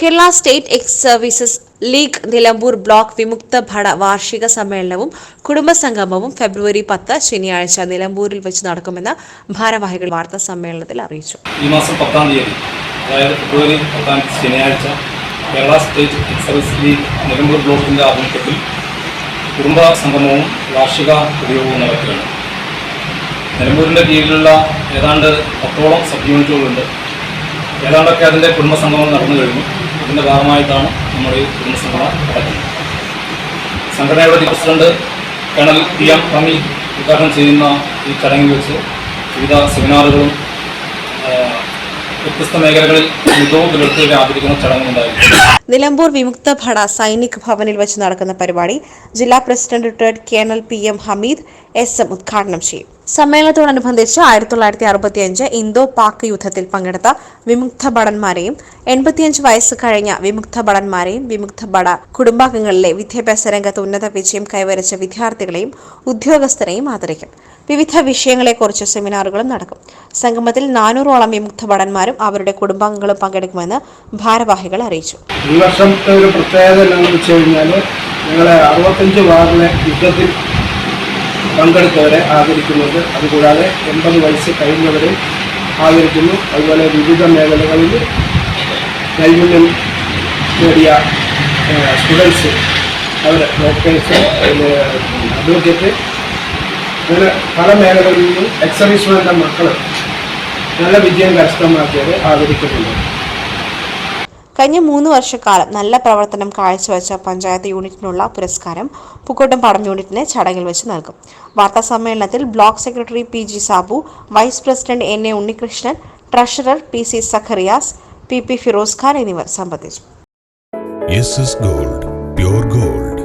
Kerala state ex services league Nilambur block വിമുക്ത ഭട വാർഷിക സമ്മേളനവും കുടുംബസംഗമവും ഫെബ്രുവരി പത്ത് ശനിയാഴ്ച നിലമ്പൂരിൽ വെച്ച് നടക്കുമെന്ന് ഭാരവാഹികൾ വാർത്താ സമ്മേളനത്തിൽ അറിയിച്ചു. ഈ മാസം പത്താം തീയതി അതായത് ഫെബ്രുവരി പത്താം ശനിയാഴ്ച Kerala state ex service league Nilambur ബ്ലോക്കിന്റെ ആഭിമുഖ്യത്തിൽ കുടുംബ സംഗമവും വാർഷിക ഉപയോഗവും നടക്കുകയാണ്. നിലമ്പൂരിന്റെ കീഴിലുള്ള ഏതാണ്ട് പത്തോളം സബ് യൂണിറ്റുകളുണ്ട്. ഏതാണ്ടൊക്കെ അതിന്റെ കുടുംബസംഗമം നടന്നു കഴിഞ്ഞു. അതിന്റെ ഭാഗമായിട്ടാണ് നമ്മൾ ഈ കുടുംബസംഘടന നടക്കുന്നത്. സംഘടനയുടെ president colonel T M Rami ഉദ്ഘാടനം ചെയ്യുന്ന ഈ ചടങ്ങിൽ വെച്ച് വിവിധ സെമിനാറുകളും വ്യത്യസ്ത മേഖലകളിൽ മികവും പുലർത്തുകയും ആദരിക്കുന്ന ചടങ്ങുണ്ടായിരുന്നു നിലമ്പൂർ വിമുക്ത ഭട സൈനിക് ഭവനിൽ വെച്ച് നടക്കുന്ന പരിപാടി ജില്ലാ president retired colonel P M Hameed S M ഉദ്ഘാടനം ചെയ്യും. സമ്മേളനത്തോടനുബന്ധിച്ച് ആയിരത്തി തൊള്ളായിരത്തി അറുപത്തിയഞ്ച് ഇന്തോ പാക് യുദ്ധത്തിൽ പങ്കെടുത്ത വിമുക്ത ഭടന്മാരെയും എൺപത്തിയഞ്ച് വയസ്സ് കഴിഞ്ഞ വിമുക്ത ഭടന്മാരെയും വിമുക്ത ഭട കുടുംബാംഗങ്ങളിലെ വിദ്യാഭ്യാസ രംഗത്ത് ഉന്നത വിജയം കൈവരിച്ച വിദ്യാർത്ഥികളെയും ഉദ്യോഗസ്ഥരെയും ആദരിക്കും. വിവിധ വിഷയങ്ങളെക്കുറിച്ച് സെമിനാറുകളും നടക്കും. സംഗമത്തിൽ നാനൂറോളം വിമുക്ത ഭടന്മാരും അവരുടെ കുടുംബാംഗങ്ങളും പങ്കെടുക്കുമെന്ന് ഭാരവാഹികൾ അറിയിച്ചു. ഈ വർഷത്തെ ഒരു പ്രത്യേകത എന്താണെന്ന് വെച്ച് കഴിഞ്ഞാൽ ഞങ്ങളെ അറുപത്തഞ്ച് വാർഡിലെ യുദ്ധത്തിൽ പങ്കെടുത്തവരെ ആദരിക്കുന്നത്. അതുകൂടാതെ എൺപത് വയസ്സ് കഴിഞ്ഞവരെ ആദരിക്കുന്നു. അതുപോലെ വിവിധ മേഖലകളിൽ നൈപുണ്യം നേടിയ സ്റ്റുഡൻസ് അവർ ഡോക്ടേഴ്സ് അഡ്വക്കേറ്റ് അങ്ങനെ പല മേഖലകളിൽ നിന്നും എക്സർവീസ്മാരുടെ മക്കൾ നല്ല വിജയം കരസ്ഥമാക്കിയവരെ ആദരിക്കുന്നുണ്ട്. കഴിഞ്ഞ മൂന്ന് വർഷക്കാലം നല്ല പ്രവർത്തനം കാഴ്ചവെച്ച പഞ്ചായത്ത് യൂണിറ്റിനുള്ള പുരസ്കാരം പുക്കോട്ടം പാടം യൂണിറ്റിന് ചടങ്ങിൽ വെച്ച് നൽകും. വാർത്താ സമ്മേളനത്തിൽ block secretary P G Sabu vice president N A Unnikrishnan treasurer P C Zacharias P P Firoz Khan എന്നിവർ സംബന്ധിച്ചു. Gold gold.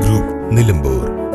ഗ്രൂപ്പ് നിലമ്പൂർ.